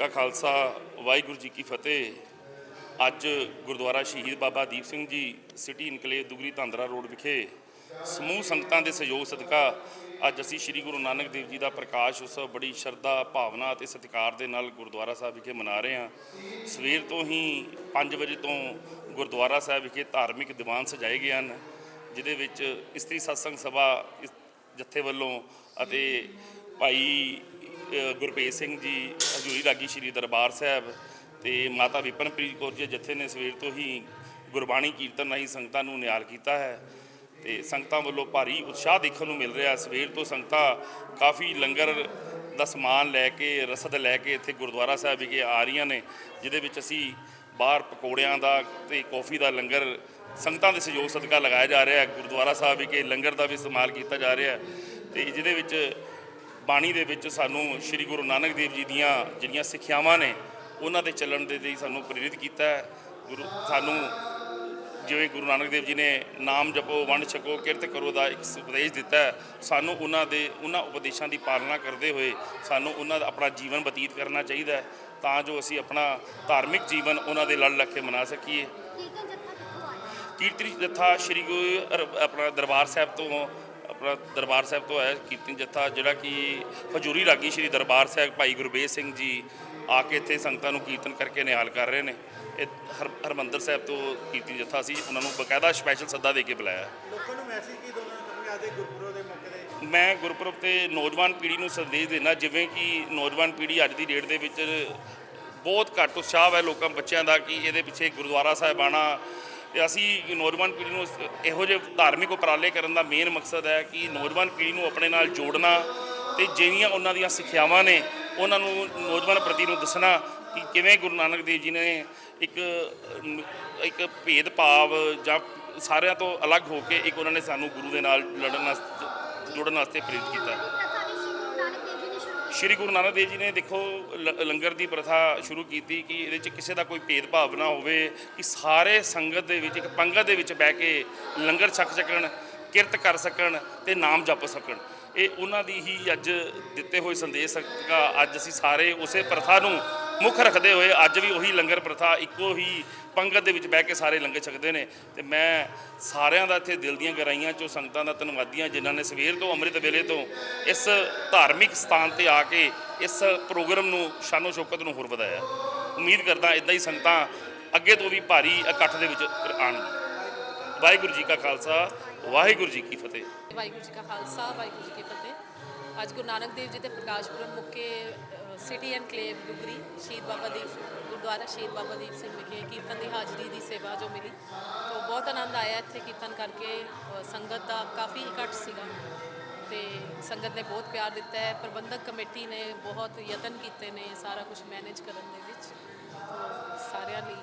ਕਾ ਖਾਲਸਾ, ਵਾਹਿਗੁਰੂ ਜੀ ਕੀ ਫਤਿਹ। ਅੱਜ ਗੁਰਦੁਆਰਾ ਸ਼ਹੀਦ Baba Deep Singh ji city enclave Dugri Dhandra road ਵਿਖੇ ਸਮੂਹ ਸੰਗਤਾਂ ਦੇ ਸਹਿਯੋਗ ਸਦਕਾ ਅੱਜ ਅਸੀਂ ਸ੍ਰੀ ਗੁਰੂ ਨਾਨਕ ਦੇਵ ਜੀ ਦਾ ਪ੍ਰਕਾਸ਼ ਉਤਸਵ ਬੜੀ ਸ਼ਰਧਾ, ਭਾਵਨਾ ਅਤੇ ਸਤਿਕਾਰ ਦੇ ਨਾਲ ਗੁਰਦੁਆਰਾ ਸਾਹਿਬ ਵਿਖੇ ਮਨਾ ਰਹੇ ਹਾਂ। ਸਵੇਰ ਤੋਂ ਹੀ 5 ਵਜੇ ਤੋਂ ਗੁਰਦੁਆਰਾ ਸਾਹਿਬ ਵਿਖੇ ਧਾਰਮਿਕ ਦੀਵਾਨ ਸਜਾਏ ਗਏ ਹਨ, ਜਿਹਦੇ ਵਿੱਚ ਇਸਤਰੀ ਸਤਸੰਗ ਸਭਾ ਇਸ ਜਥੇ ਵੱਲੋਂ ਅਤੇ ਭਾਈ ਗੁਰਪ੍ਰੀਤ ਸਿੰਘ ਜੀ, ਹਜੂਰੀ ਰਾਗੀ ਸ਼੍ਰੀ ਦਰਬਾਰ ਸਾਹਿਬ ਤੇ ਮਾਤਾ ਵਿਪਨਪ੍ਰੀਤ ਕੌਰ ਜੀ ਦੇ ਜਥੇ ਨੇ ਸਵੇਰ ਤੋਂ ਹੀ ਗੁਰਬਾਣੀ ਕੀਰਤਨ ਰਾਹੀਂ ਸੰਗਤਾਂ ਨੂੰ ਨਿਹਾਲ ਕੀਤਾ ਹੈ ਤੇ ਸੰਗਤਾਂ ਵੱਲੋਂ ਭਾਰੀ ਉਤਸ਼ਾਹ ਦੇਖਣ ਨੂੰ ਮਿਲ ਰਿਹਾ। ਸਵੇਰ ਤੋਂ ਸੰਗਤਾਂ ਕਾਫੀ ਲੰਗਰ ਦਾ ਸਮਾਨ ਲੈ ਕੇ, ਰਸਦ ਲੈ ਕੇ ਇੱਥੇ ਗੁਰਦੁਆਰਾ ਸਾਹਿਬ ਵਿਖੇ ਆ ਰਹੀਆਂ ਨੇ, ਜਿਹਦੇ ਵਿੱਚ ਅਸੀਂ ਬਾਹਰ ਪਕੌੜਿਆਂ ਦਾ ਤੇ ਕੌਫੀ ਦਾ ਲੰਗਰ, ਸੰਗਤਾਂ ਦੇ ਸਹਿਯੋਗ ਸਦਕਾ ਲਗਾਇਆ ਜਾ ਰਿਹਾ ਹੈ। ਗੁਰਦੁਆਰਾ ਸਾਹਿਬ ਵਿਖੇ ਲੰਗਰ ਦਾ ਵੀ ਇਸਤੇਮਾਲ ਕੀਤਾ ਜਾ ਰਿਹਾ ਹੈ ਤੇ ਜਿਹਦੇ ਵਿੱਚ ਬਾਣੀ ਦੇ ਵਿੱਚ ਸਾਨੂੰ ਸ੍ਰੀ ਗੁਰੂ ਨਾਨਕ ਦੇਵ ਜੀ ਦੀਆਂ ਜਿਹੜੀਆਂ ਸਿੱਖਿਆਵਾਂ ਨੇ ਉਹਨਾਂ ਤੇ ਚੱਲਣ ਦੇ ਲਈ ਸਾਨੂੰ ਪ੍ਰੇਰਿਤ ਕੀਤਾ ਹੈ। ਗੁਰੂ ਸਾਨੂੰ ਜਿਵੇਂ ਗੁਰੂ ਨਾਨਕ ਦੇਵ ਜੀ ਨੇ ਨਾਮ ਜਪੋ ਵੰਡ ਛਕੋ ਕਿਰਤ ਕਰੋ ਦਾ ਇੱਕ ਉਪਦੇਸ਼ ਦਿੱਤਾ ਸਾਨੂੰ ਉਹਨਾਂ ਦੇ ਉਹਨਾਂ ਉਪਦੇਸ਼ਾਂ ਦੀ ਪਾਲਣਾ ਕਰਦੇ ਹੋਏ ਸਾਨੂੰ ਉਹਨਾਂ ਦਾ ਆਪਣਾ ਜੀਵਨ ਬਤੀਤ ਕਰਨਾ ਚਾਹੀਦਾ ਹੈ ਤਾਂ ਜੋ ਅਸੀਂ ਆਪਣਾ ਧਾਰਮਿਕ ਜੀਵਨ ਉਹਨਾਂ ਦੇ ਲੜ ਲੱਗ ਕੇ ਮਨਾ ਸਕੀਏ। ਕੀਰਤਨ ਜੱਥਾ ਸ੍ਰੀ ਗੁਰੂ ਆਪਣਾ ਦਰਬਾਰ ਸਾਹਿਬ ਤੋਂ ਦਰਬਾਰ ਸਾਹਿਬ ਤੋਂ ਆਇਆ ਕੀਰਤਨ ਜੱਥਾ ਜਿਹੜਾ ਕਿ ਹਜੂਰੀ ਰਾਗੀ ਸ੍ਰੀ ਦਰਬਾਰ ਸਾਹਿਬ ਭਾਈ ਗੁਰਬੇਜ ਸਿੰਘ ਜੀ ਆ ਕੇ ਇੱਥੇ ਸੰਗਤਾਂ ਨੂੰ ਕੀਰਤਨ ਕਰਕੇ ਨਿਹਾਲ ਕਰ ਰਹੇ ਨੇ। ਇਹ ਹਰ ਹਰਮੰਦਰ ਸਾਹਿਬ ਤੋਂ ਕੀਰਤਨ ਜੱਥਾ ਸੀ ਉਹਨਾਂ ਨੂੰ ਬਕਾਇਦਾ ਸਪੈਸ਼ਲ ਸੱਦਾ ਦੇ ਕੇ ਬੁਲਾਇਆ। ਲੋਕਾਂ ਨੂੰ ਮੈਸੇਜ ਕੀ ਦੋਨਾਂ ਚਾਹੁੰਦੇ ਆਦੇ ਗੁਰਪੁਰਬ ਦੇ ਮੌਕੇ ਤੇ? ਮੈਂ ਗੁਰਪੁਰਬ ਤੇ ਨੌਜਵਾਨ ਪੀੜ੍ਹੀ ਨੂੰ ਸੰਦੇਸ਼ ਦੇਣਾ ਜਿਵੇਂ ਕਿ ਨੌਜਵਾਨ ਪੀੜ੍ਹੀ ਅੱਜ ਦੀ ਡੇਟ ਦੇ ਵਿੱਚ ਬਹੁਤ ਘੱਟ ਉਤਸ਼ਾਹ ਹੈ ਲੋਕਾਂ ਬੱਚਿਆਂ ਦਾ ਕਿ ਇਹਦੇ ਪਿੱਛੇ ਗੁਰਦੁਆਰਾ ਸਾਹਿਬ ਆਉਣਾ ਤੇ ਅਸੀਂ ਨੌਜਵਾਨ ਪੀੜ੍ਹੀ ਨੂੰ ਇਹੋ ਜਿਹੇ ਧਾਰਮਿਕ ਉਪਰਾਲੇ ਕਰਨ ਦਾ ਮੇਨ ਮਕਸਦ ਹੈ ਕਿ ਨੌਜਵਾਨ ਪੀੜ੍ਹੀ ਨੂੰ ਆਪਣੇ ਨਾਲ ਜੋੜਨਾ ਤੇ ਜਿਹੜੀਆਂ ਉਹਨਾਂ ਦੀਆਂ ਸਿੱਖਿਆਵਾਂ ਨੇ ਉਹਨਾਂ ਨੂੰ ਨੌਜਵਾਨ ਪ੍ਰਤੀ ਨੂੰ ਦੱਸਣਾ ਕਿ ਕਿਵੇਂ ਗੁਰੂ ਨਾਨਕ ਦੇਵ ਜੀ ਨੇ ਇੱਕ ਅਮ, ਇੱਕ ਭੇਦ ਭਾਵ ਜਾਂ ਸਾਰਿਆਂ ਤੋਂ ਅਲੱਗ ਹੋ ਕੇ ਇੱਕ ਉਹਨਾਂ ਨੇ ਸਾਨੂੰ ਗੁਰੂ ਦੇ ਨਾਲ ਲੜਨ ਵਾਸਤੇ ਜੁੜਨ ਵਾਸਤੇ ਪ੍ਰੇਰਿਤ ਕੀਤਾ। ਸ਼੍ਰੀ ਗੁਰੂ ਨਾਨਕ ਦੇਵ ਜੀ ਨੇ ਦੇਖੋ, ਲ- ਲੰਗਰ ਦੀ ਪ੍ਰਥਾ ਸ਼ੁਰੂ ਕੀਤੀ ਕਿ ਇਹਦੇ 'ਚ ਕਿਸੇ ਦਾ ਕੋਈ ਭੇਦਭਾਵ ਨਾ ਹੋਵੇ, ਕਿ ਸਾਰੇ ਸੰਗਤ ਦੇ ਵਿੱਚ, ਇੱਕ ਪੰਗਤ ਦੇ ਵਿੱਚ ਬਹਿ ਕੇ ਲੰਗਰ ਛਕ ਸਕਣ, ਕਿਰਤ ਕਰ ਸਕਣ ਤੇ ਨਾਮ ਜਪ ਸਕਣ। ਇਹ ਉਹਨਾਂ ਦੀ ਹੀ ਅੱਜ ਦਿੱਤੇ ਹੋਏ ਸੰਦੇਸ਼ ਸਦਕਾ ਅੱਜ ਅਸੀਂ ਸਾਰੇ ਉਸੇ ਪ੍ਰਥਾ ਨੂੰ ਮੁੱਖ ਰੱਖਦੇ ਹੋਏ ਅੱਜ ਵੀ ਉਹੀ ਲੰਗਰ ਪ੍ਰਥਾ ਇੱਕੋ ਹੀ ਪੰਗਤ ਦੇ ਵਿੱਚ ਬਹਿ ਕੇ ਸਾਰੇ ਲੰਗਰ ਛਕਦੇ ਨੇ। ਤੇ ਮੈਂ ਸਾਰਿਆਂ ਦਾ ਇੱਥੇ ਦਿਲ ਦੀਆਂ ਗਹਿਰਾਈਆਂ ਚੋਂ, ਸੰਗਤਾਂ ਦਾ ਧੰਨਵਾਦੀਆਂ ਜਿਨ੍ਹਾਂ ਨੇ ਸਵੇਰ ਤੋਂ, ਅੰਮ੍ਰਿਤ ਵੇਲੇ ਤੋਂ ਇਸ ਧਾਰਮਿਕ ਸਥਾਨ ਤੇ ਆ ਕੇ ਇਸ ਪ੍ਰੋਗਰਾਮ ਨੂੰ, ਸ਼ਾਨੋ ਸ਼ੌਕਤ ਨੂੰ ਹੋਰ ਵਧਾਇਆ। ਉਮੀਦ ਕਰਦਾ ਇਦਾਂ ਹੀ ਸੰਗਤਾਂ ਅੱਗੇ ਤੋਂ ਵੀ ਭਾਰੀ ਇਕੱਠ ਦੇ ਵਿੱਚ ਆਣਗੀਆਂ ਵਾਹਿਗੁਰੂ ਜੀ ਕਾ ਖਾਲਸਾ, ਵਾਹਿਗੁਰੂ ਜੀ ਕੀ ਫਤਿਹ। ਵਾਹਿਗੁਰੂ ਜੀ ਕਾ ਖਾਲਸਾ, ਵਾਹਿਗੁਰੂ ਜੀ ਕੀ ਫਤਿਹ। ਅੱਜ ਗੁਰੂ ਨਾਨਕ ਦੇਵ ਜੀ ਦੇ ਪ੍ਰਕਾਸ਼ ਪੁਰਬ ਮੁੱਕੇ ਸਿਟੀ ਐਨਕਲੇਵ ਡੁਗਰੀ ਸ਼ਹੀਦ ਬਾਬਾ ਦੀਪ ਗੁਰਦੁਆਰਾ ਸ਼ਹੀਦ ਬਾਬਾ ਦੀਪ ਸਿੰਘ ਵਿਖੇ ਕੀਰਤਨ ਦੀ ਹਾਜ਼ਰੀ ਦੀ ਸੇਵਾ ਜੋ ਮਿਲੀ। ਤੋਂ ਬਹੁਤ ਆਨੰਦ ਆਇਆ ਇੱਥੇ ਕੀਰਤਨ ਕਰਕੇ ਸੰਗਤ ਦਾ ਕਾਫੀ ਇਕੱਠ ਸੀਗਾ ਤੇ ਸੰਗਤ ਨੇ ਬਹੁਤ ਪਿਆਰ ਦਿੱਤਾ ਹੈ। ਪ੍ਰਬੰਧਕ ਕਮੇਟੀ ਨੇ ਬਹੁਤ ਯਤਨ ਕੀਤੇ ਨੇ ਸਾਰਾ ਕੁਝ ਮੈਨੇਜ ਕਰਨ ਦੇ ਵਿੱਚ। ਸਾਰਿਆਂ ਲਈ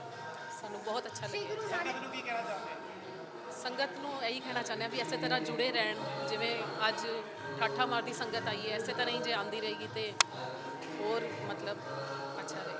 ਸਾਨੂੰ ਬਹੁਤ ਅੱਛਾ ਲੱਗਿਆ। ਗੁਰੂ ਨਾਨਕ ਨੂੰ ਕੀ ਕਹਿਣਾ ਚਾਹੁੰਦੇ? ਸੰਗਤ ਨੂੰ ਇਹੀ ਕਹਿਣਾ ਚਾਹੁੰਦੇ ਹਾਂ ਵੀ ਇਸੇ ਤਰ੍ਹਾਂ ਜੁੜੇ ਰਹਿਣ। ਜਿਵੇਂ ਅੱਜ ਠਾਠਾ ਮਾਰਦੀ ਸੰਗਤ ਆਈ ਹੈ ਇਸੇ ਤਰ੍ਹਾਂ ਹੀ ਜੇ ਆਂਦੀ ਰਹੇਗੀ ਤੇ ਹੋਰ ਮਤਲਬ ਅੱਛਾ ਰਹੇ।